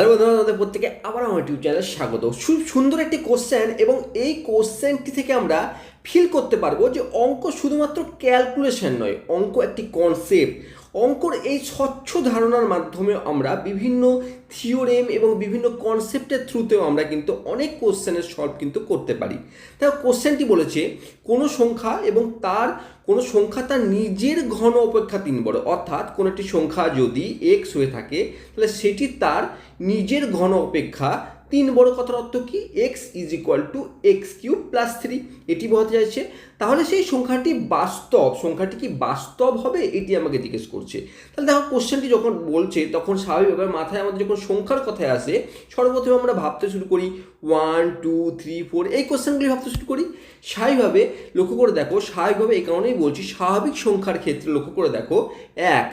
Hello বন্ধুরা আমাদের প্রত্যেকে আবার আমার ইউটিউব চ্যানেলে স্বাগত। খুব সুন্দর একটি কোশ্চেন এবং এই কোশ্চেনটি থেকে আমরা ফিল করতে পারব যে অঙ্ক শুধুমাত্র ক্যালকুলেশন নয়, অঙ্ক একটি কনসেপ্ট অঙ্কর এই স্বচ্ছ ধারণার মাধ্যমে আমরা বিভিন্ন থিওরেম এবং বিভিন্ন কনসেপ্টের থ্রুতেও আমরা কিন্তু অনেক কোশ্চেনের সলভ কিন্তু করতে পারি। দেখো কোশ্চেনটি বলেছে, কোনো সংখ্যা এবং তার, কোনো সংখ্যা তার নিজের ঘন অপেক্ষা তিন বড়। অর্থাৎ কোনো একটি সংখ্যা যদি এক্স হয়ে থাকে, তাহলে সেটি তার নিজের ঘন অপেক্ষা তিন বড় কথার অর্থ কি? X is equal to X cube plus three এটি বোঝাতে চাইছে। তাহলে সেই সংখ্যাটি বাস্তব। সংখ্যাটি কি বাস্তব হবে? এটি আমাকে জিজ্ঞেস করছে। তাহলে দেখো কোশ্চেনটি যখন বলছে, তখন স্বাভাবিকভাবে মাথায় আমাদের যখন সংখ্যার কথায় আসে, সর্বপ্রথমে আমরা ভাবতে শুরু করি ওয়ান টু থ্রি ফোর এই কোশ্চেনগুলি ভাবতে শুরু করি। স্বাভাবিকভাবে লক্ষ্য করে দেখো, স্বাভাবিকভাবে এই কারণেই বলছি, স্বাভাবিক সংখ্যার ক্ষেত্রে লক্ষ্য করে দেখো, এক।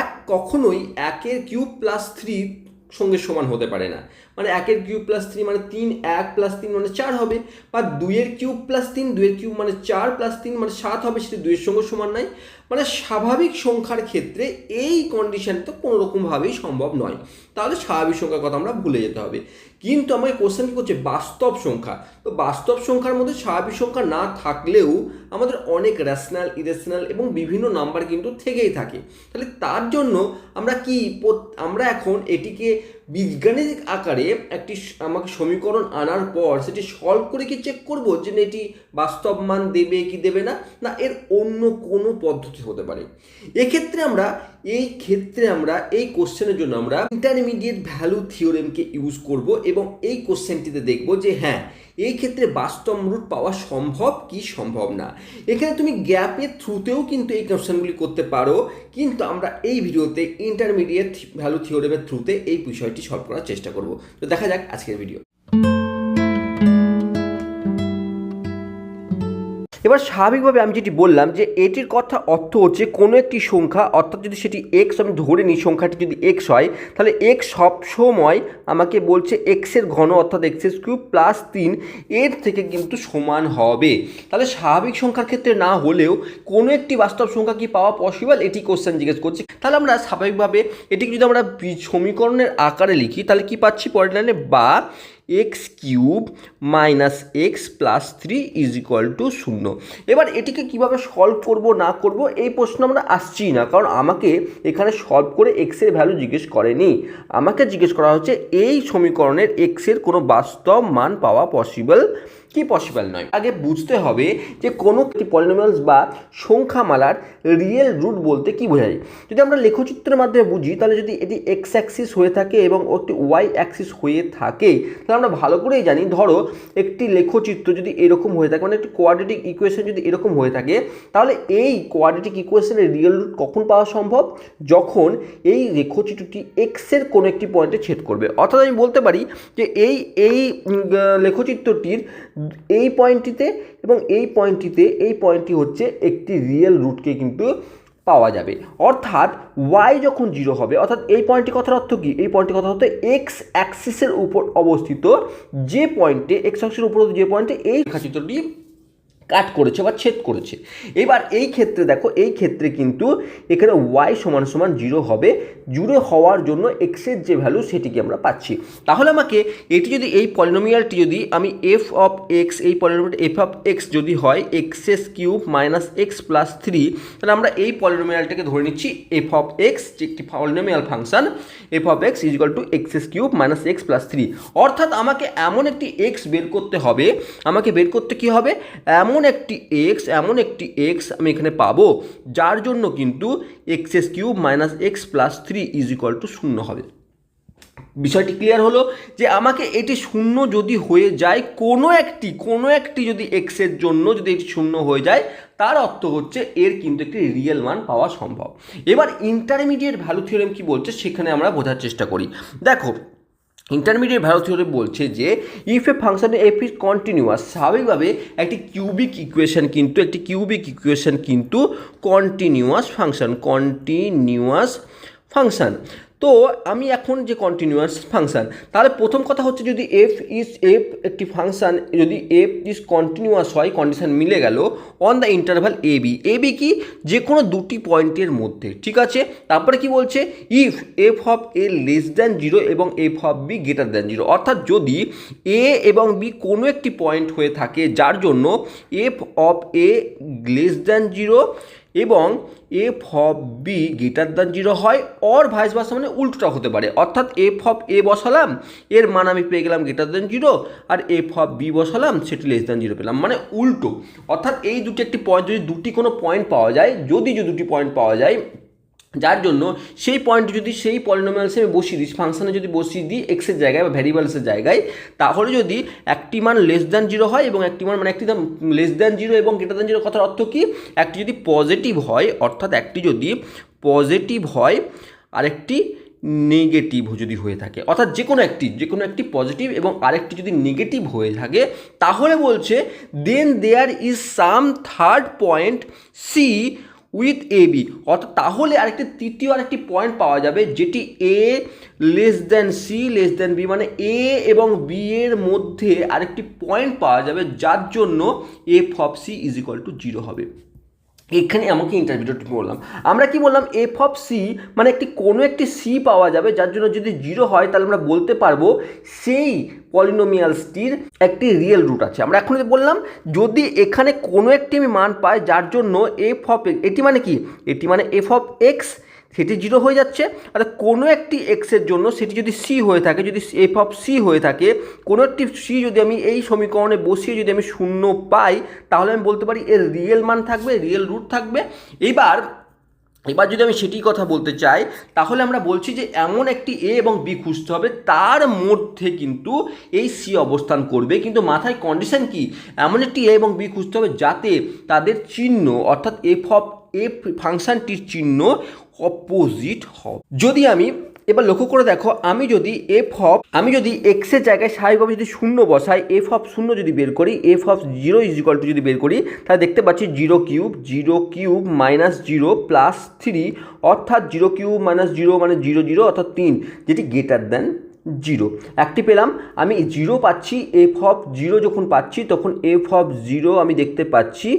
এক কখনোই একের কিউব প্লাস থ্রি সঙ্গে সমান হতে পারে না। মানে একের কিউব প্লাস থ্রি মানে তিন, এক প্লাস তিন মানে চার হবে, বা দুইয়ের কিউব প্লাস তিন, দুইয়ের কিউব মানে চার প্লাস তিন মানে সাত হবে, সেটি দুইয়ের সঙ্গে সমান নয়। মানে স্বাভাবিক সংখ্যার ক্ষেত্রে এই কন্ডিশন তো কোনোরকমভাবেই সম্ভব নয়। তাহলে স্বাভাবিক সংখ্যার কথা আমরা ভুলে যেতে হবে। কিন্তু আমাকে কোশ্চেন কী করছে? বাস্তব সংখ্যা। তো বাস্তব সংখ্যার মধ্যে স্বাভাবিক সংখ্যা না থাকলেও আমাদের অনেক র্যাশনাল ইরেশনাল এবং বিভিন্ন নাম্বার কিন্তু থেকেই থাকে। তাহলে তার জন্য আমরা কি আমরা এখন এটিকে বীজগাণিতিক আকারে একটি আমাকে সমীকরণ আনার পর সেটি সলভ করে কি চেক করব যে এটি বাস্তব মান দেবে কি দেবে না? না, এর অন্য কোনো পদ্ধতি হতে পারে। এক্ষেত্রে আমরা, এই ক্ষেত্রে আমরা, এই কোশ্চেনের জন্য আমরা ইন্টারমিডিয়েট ভ্যালু থিওরেমকে ইউজ করব এবং এই কোশ্চেনটিতে দেখব যে হ্যাঁ এই ক্ষেত্রে বাস্তব রুট পাওয়া সম্ভব কি সম্ভব না? এখানে তুমি গ্যাপের থ্রুতেও কিন্তু এই কোশ্চেনগুলি করতে পারো। কিন্তু আমরা এই ভিডিওতে ইন্টারমিডিয়েট ভ্যালু থিওরেমের থ্রুতে এই বিষয়টি সলভ করার চেষ্টা করব। তো দেখা যাক আজকের ভিডিও এবার স্বাভাবিকভাবে আমি যেটি বললাম যে এটির কথা অর্থ হচ্ছে কোনো একটি সংখ্যা, অর্থাৎ যদি সেটি এক্স আমি ধরে নিই সংখ্যাটি যদি এক্স হয়, তাহলে এক্স সবসময় আমাকে বলছে এক্সের ঘন, অর্থাৎ এক্সের কিউব প্লাস তিন, এর থেকে কিন্তু সমান হবে। তাহলে স্বাভাবিক সংখ্যার ক্ষেত্রে না হলেও কোনো একটি বাস্তব সংখ্যা কি পাওয়া পসিবল এটি কোশ্চেন জিজ্ঞেস করছে। তাহলে আমরা স্বাভাবিকভাবে এটিকে যদি আমরা সমীকরণের আকারে লিখি, তাহলে কি পাচ্ছি? পরের লাইনে বা X cube minus X plus three is equal to শূন্য। এবার এটিকে কীভাবে সলভ করব, না করব, এই প্রশ্ন আমরা আসছি না, কারণ আমাকে এখানে সলভ করে এক্সের ভ্যালু জিজ্ঞেস করেনি। আমাকে জিজ্ঞেস করা হচ্ছে, এই সমীকরণের এক্সের কোনো বাস্তব মান পাওয়া পসিবল কি পসিবল নয়। আগে বুঝতে হবে যে কোনো পলিনোমিয়ালস বা সংখ্যামালার রিয়েল রুট বলতে কি বোঝায়। যদি আমরা লেখচিত্রের মাধ্যমে বুঝি, তাহলে যদি এটি এক্স অ্যাক্সিস হয়ে থাকে এবং একটি ওয়াই অ্যাক্সিস হয়ে থাকে, তাহলে আমরা ভালো করেই জানি, ধরো একটি লেখচিত্র যদি এরকম হয়ে থাকে মানে একটি কোয়াড্রেটিক ইকুয়েশন যদি এরকম হয়ে থাকে, তাহলে এই কোয়াড্রেটিক ইকুয়েশনের রিয়েল রুট কখন পাওয়া সম্ভব? যখন এই লেখচিত্রটি এক্সের কোনো একটি পয়েন্টে ছেদ করবে। অর্থাৎ আমি বলতে পারি যে এই এই লেখচিত্রটির এই পয়েন্টটিতে এবং এই পয়েন্টটিতে এই পয়েন্টটি হচ্ছে একটি রিয়েল রুটকে কিন্তু পাওয়া যাবে। অর্থাৎ ওয়াই যখন জিরো হবে, অর্থাৎ এই পয়েন্টটি কথার অর্থ কী? এই পয়েন্টটি কথা হচ্ছে এক্স অ্যাক্সিসের উপর অবস্থিত যে পয়েন্টে এক্স অ্যাক্সিসের উপর যে পয়েন্টে এই রেখাচিত্রটি কাট করেছে বা ছেদ করেছে। এবার এই ক্ষেত্রে দেখো, এই ক্ষেত্রে কিন্তু এখানে ওয়াই সমান সমান জিরো হবে জুড়ে হওয়ার জন্য এক্সের যে ভ্যালু সেটিকে আমরা পাচ্ছি। তাহলে আমাকে এটি যদি, এই পলিনোমিয়ালটি যদি আমি এফ অফ এক্স এই পলিনোমিয়াল এফ অফ এক্স যদি হয় X's cube minus X plus three তাহলে আমরা এই পলিনোমিয়ালটাকে ধরে নিচ্ছি এফ অফ এক্স যে একটি polynomial function F of X is equal to X's cube minus X plus three অর্থাৎ আমাকে এমন একটি এক্স বের করতে হবে, আমাকে বের করতে কি হবে? এমন একটি এক্স এমন একটি এক্স আমি এখানে পাবো, যার জন্য কিন্তু x's cube minus x plus three is equal to শূন্য হবে। বিষয়টি ক্লিয়ার হলো যে আমাকে এটি শূন্য যদি হয়ে যায়, কোনো একটি কোনো একটি যদি এক্সের জন্য যদি এটি শূন্য হয়ে যায়, তার অর্থ হচ্ছে এর কিন্তু একটি রিয়েল মান পাওয়া সম্ভব। এবার ইন্টারমিডিয়েট ভ্যালু থিওরেম কি বলছে সেখানে আমরা বোঝার চেষ্টা করি। দেখো ইন্টারমিডিয়েট থিওরি বলছে যে if a function f is continuous স্বাভাবিকভাবে একটি কিউবিক ইকুয়েশন কিন্তু, একটি কিউবিক ইকুয়েশন কিন্তু কন্টিনিউয়াস ফাংশন কন্টিনিউয়াস ফাংশন তো আমি এখন যে কন্টিনিউয়াস ফাংশন তাহলে প্রথম কথা হচ্ছে যদি এফ ইজ এফ একটি ফাংশন যদি এফ ইজ কন্টিনিউয়াস হয় কন্ডিশন মিলে গেল on the interval a b a b কি? যে কোনো দুটি পয়েন্টের মধ্যে, ঠিক আছে? তারপরে কি বলছে? If f of a less than zero এবং f of b greater than zero অর্থাৎ যদি এ এবং বি কোনো একটি পয়েন্ট হয়ে থাকে, যার জন্য f of a less than zero এবং f of b greater than zero হয় অর ভাইস ভাষা মানে উল্টোটা হতে পারে। অর্থাৎ এফ অফ এ বসালাম, এর মান আমি পেয়ে গেলাম গিটার দ্যান জিরো আর এফ অফ বি বসালাম, সেটি লেস দ্যান জিরো পেলাম। মানে উল্টো। অর্থাৎ এই দুটি একটি পয়েন্ট যদি দুটি কোনো পয়েন্ট পাওয়া যায়, যদি যে দুটি পয়েন্ট পাওয়া যায় যার জন্য সেই পয়েন্ট যদি সেই পলিনোমিয়ালসে আমি বসিয়ে দিই ফাংশানে যদি বসিয়ে দিই এক্সের জায়গায় বা ভ্যারিয়েবলসের জায়গায়, তাহলে যদি একটি মান লেস দ্যান জিরো হয় এবং একটি মান মানে একটি লেস দ্যান জিরো এবং গ্রেটার দ্যান জিরো কথার অর্থ কি? একটি যদি পজিটিভ হয়, অর্থাৎ একটি যদি পজিটিভ হয়, আরেকটি নেগেটিভ যদি হয়ে থাকে। অর্থাৎ যে কোনো একটি যে কোনো একটি পজিটিভ এবং আরেকটি যদি নেগেটিভ হয়ে থাকে, তাহলে বলছে then there is some third point c with a b অর্থাৎ তাহলে আরেকটি তৃতীয় আরেকটি পয়েন্ট পাওয়া যাবে, যেটি a less than c less than b মানে এ এবং বি এর মধ্যে আরেকটি পয়েন্ট পাওয়া যাবে, যার জন্য f of c is equal to zero হবে। এখানে আমাকে ইন্টারভিউটা বললাম আমরা কি বললাম এফ অফ সি মানে একটি, কোনো একটি সি পাওয়া যাবে, যার জন্য যদি জিরো হয়, তাহলে আমরা বলতে পারব সেই পলিনোমিয়ালসটির একটি রিয়েল রুট আছে। আমরা এখন বললাম, যদি এখানে কোনো একটি আমি মান পাই, যার জন্য এফ অফ এটি মানে কি? এটি মানে এফ অফ এক্স সেটি জিরো হয়ে যাচ্ছে। আর কোনো একটি এক্সের জন্য সেটি যদি সি হয়ে থাকে, যদি এফ অফ সি হয়ে থাকে, কোনো একটি সি যদি আমি এই সমীকরণে বসিয়ে যদি আমি শূন্য পাই, তাহলে আমি বলতে পারি এর রিয়েল মান থাকবে রিয়েল রুট থাকবে। এবার এবার যদি আমি সেটি কথা বলতে চাই, তাহলে আমরা বলছি যে এমন একটি এ এবং বি খুঁজতে হবে, তার মধ্যে কিন্তু এই সি অবস্থান করবে। কিন্তু মাথায় কন্ডিশন কি? এমন একটি এ এবং বি খুঁজতে হবে যাতে তাদের চিহ্ন, অর্থাৎ এফ অফ এফ ফাংশানটির চিহ্ন অপোজিট হবে। যদি আমি এবার লক্ষ্য করে দেখো, আমি যদি এফ অফ আমি যদি এক্সের জায়গায় স্বাভাবিকভাবে যদি শূন্য বসাই এফ অফ শূন্য যদি বের করি f of zero is equal to যদি বের করি, তাহলে দেখতে পাচ্ছি zero cube zero cube minus zero plus three অর্থাৎ জিরো কিউব মাইনাস জিরো মানে জিরো জিরো অর্থাৎ তিন, যেটি গ্রেটার দেন জিরো একটি পেলাম, আমি জিরো পাচ্ছি এফ অফ জিরো যখন পাচ্ছি, তখন এফ অফ জিরো আমি দেখতে পাচ্ছি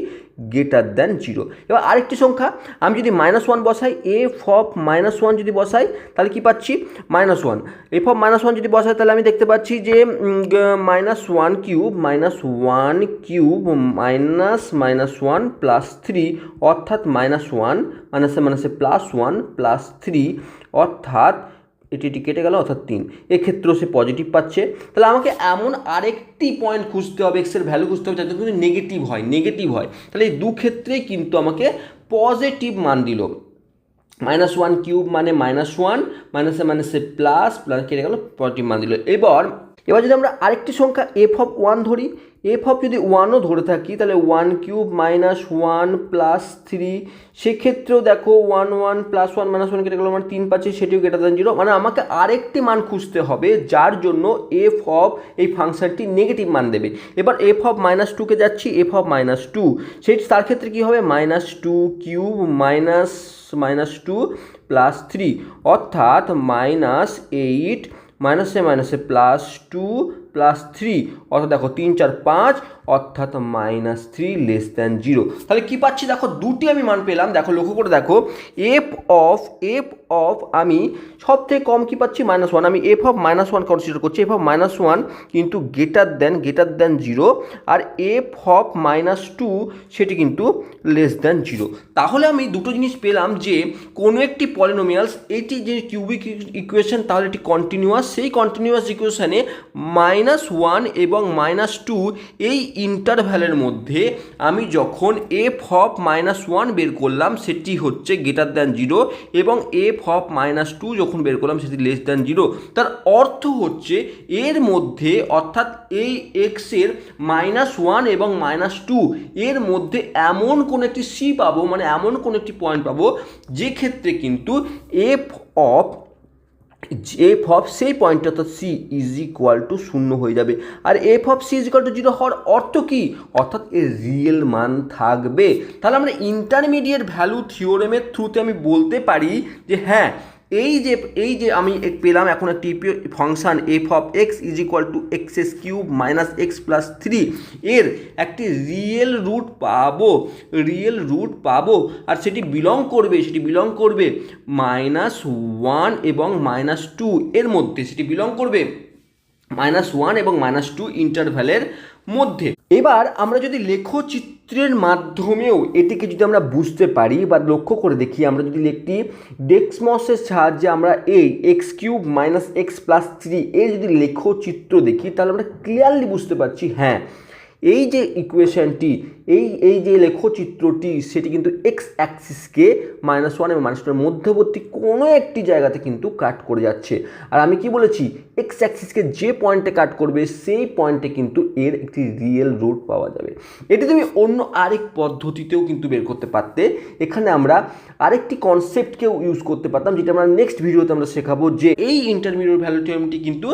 গ্রেটার দ্যান জিরো এবার আরেকটি সংখ্যা, আমি যদি মাইনাস ওয়ান বসাই এফ অফ মাইনাস ওয়ান যদি বসাই, তাহলে কি পাচ্ছি? Minus one f of minus one যদি বসাই, তাহলে আমি দেখতে পাচ্ছি যে minus one cube minus one cube minus minus one plus three অর্থাৎ মাইনাস ওয়ান মাইনাসে মাইনাসে প্লাস ওয়ান প্লাস থ্রি অর্থাৎ এটি কেটে গেল, অর্থাৎ তিন। এক্ষেত্রেও সে পজিটিভ পাচ্ছে। তাহলে আমাকে এমন আরেকটি পয়েন্ট খুঁজতে হবে এক্সের ভ্যালু খুঁজতে হবে, যাতে কিন্তু নেগেটিভ হয় নেগেটিভ হয়। তাহলে এই দু ক্ষেত্রেই কিন্তু আমাকে পজিটিভ মান দিল। মাইনাস ওয়ান কিউব মানে মাইনাস ওয়ান মাইনাসে মাইনাসে প্লাস প্লাস কেটে গেল পজিটিভ মান দিল। এবার এবার যদি আমরা আরেকটি সংখ্যা এফ অফ ওয়ান ধরি এফ অফ যদি ওয়ানও ধরে থাকি, তাহলে one cube minus one plus three সেক্ষেত্রেও দেখো one one plus one minus one কেটে গেলো মানে তিন পাচ্ছি সেটিও গ্রেটার দেন জিরো মানে আমাকে আরেকটি মান খুঁজতে হবে, যার জন্য এফ অফ এই ফাংশনটি নেগেটিভ মান দেবে। এবার এফ অফ মাইনাস টুকে যাচ্ছি এফ অফ মাইনাস টু সেই তার ক্ষেত্রে কী হবে? Minus two cube minus minus two plus three অর্থাৎ মাইনাস এইট মাইনাসে মাইনাসে প্লাস টু প্লাস থ্রি অর্থাৎ দেখো তিন চার পাঁচ অর্থাৎ minus three less than zero তাহলে কী পাচ্ছি? দেখো, দুটি আমি মান পেলাম। দেখো, লক্ষ্য করে দেখো এফ অফ এফ অফ আমি সব থেকে কম কী পাচ্ছি? মাইনাস ওয়ান আমি f of minus one consider করছি। এফ অফ মাইনাস ওয়ান কিন্তু greater than greater than zero R f of minus two সেটি কিন্তু লেস দ্যান জিরো তাহলে আমি দুটো জিনিস পেলাম যে, কোনো একটি পলিনোমিয়ালস এটি যে কিউবিক ইকুয়েশন তাহলে এটি কন্টিনিউয়াস সেই কন্টিনিউয়াস ইকুয়েশনে মাইনাস ওয়ান এবং মাইনাস টু এই ইন্টারভ্যালের মধ্যে আমি যখন এফ অফ মাইনাস ওয়ান বের করলাম, সেটি হচ্ছে গ্রেটার দ্যান জিরো এবং এফ অফ মাইনাস টু যখন বের করলাম, সেটি লেস দ্যান জিরো তার অর্থ হচ্ছে এর মধ্যে, অর্থাৎ এই এক্সের মাইনাস ওয়ান এবং মাইনাস টু এর মধ্যে এমন কোন একটি সি পাবো মানে এমন কোন একটি পয়েন্ট পাবো, যে ক্ষেত্রে কিন্তু এফ অফ এফ অফ সেই পয়েন্টটা অর্থাৎ সি ইজ ইকুয়াল টু শূন্য হয়ে যাবে। আর f of c is equal to zero হওয়ার অর্থ কী? অর্থাৎ এর রিয়েল মান থাকবে। তাহলে আমরা ইন্টারমিডিয়েট ভ্যালু থিওরেমের থ্রুতে আমি বলতে পারি যে হ্যাঁ এই যে এই যে আমি পেলাম, এখন একটি function F of X is equal to X S cube minus X plus three এর একটি রিয়েল রুট পাবো রিয়েল রুট পাবো, আর সেটি বিলং করবে, সেটি বিলং করবে মাইনাস ওয়ান এবং মাইনাস টু এর মধ্যে, সেটি বিলং করবে মাইনাস ওয়ান এবং মাইনাস টু ইন্টারভ্যালের মধ্যে। এবার আমরা যদি লেখচিত্রের মাধ্যমেও এটিকে যদি আমরা বুঝতে পারি বা লক্ষ্য করে দেখি, আমরা যদি একটি ডেক্সমসের সাহায্যে আমরা এই x cube minus x plus three এর যদি লেখচিত্র দেখি, তাহলে আমরা ক্লিয়ারলি বুঝতে পারছি হ্যাঁ এই যে ইকুয়েশনটি এই এই যে লেখচিত্রটি, সেটি কিন্তু এক্স অ্যাক্সিসকে মাইনাস ওয়ান এবং মাইনাস টুর মধ্যবর্তী কোনো একটি জায়গাতে কিন্তু কাট করে যাচ্ছে। আর আমি কি বলেছি? এক্স অ্যাক্সিসকে যে পয়েন্টে কাট করবে, সেই পয়েন্টে কিন্তু এর একটি রিয়েল রুট পাওয়া যাবে। এটি তুমি অন্য আরেক পদ্ধতিতেও কিন্তু বের করতে পারতে। এখানে আমরা আরেকটি কনসেপ্টকেও ইউজ করতে পারতাম, যেটা আমরা নেক্সট ভিডিওতে আমরা শেখাবো যে এই ইন্টারমিডিয়েট ভ্যালু কিন্তু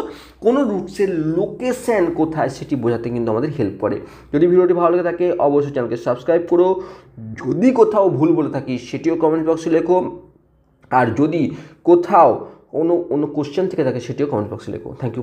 কোনো রুটসের লোকেশন কোথায়, সেটি বোঝাতে কিন্তু আমাদের হেল্প করে। যদি ভিডিওটি ভালো লেগে থাকে, অবশ্যই চ্যানেলকে সাবস্ক্রাইব করো। যদি কোথাও ভুল বলে থাকি, সেটিও কমেন্ট বক্সে লেখো। আর যদি কোথাও কোনো কোনো কোশ্চেন থেকে থাকে, সেটিও কমেন্ট বক্সে লেখো। Thank you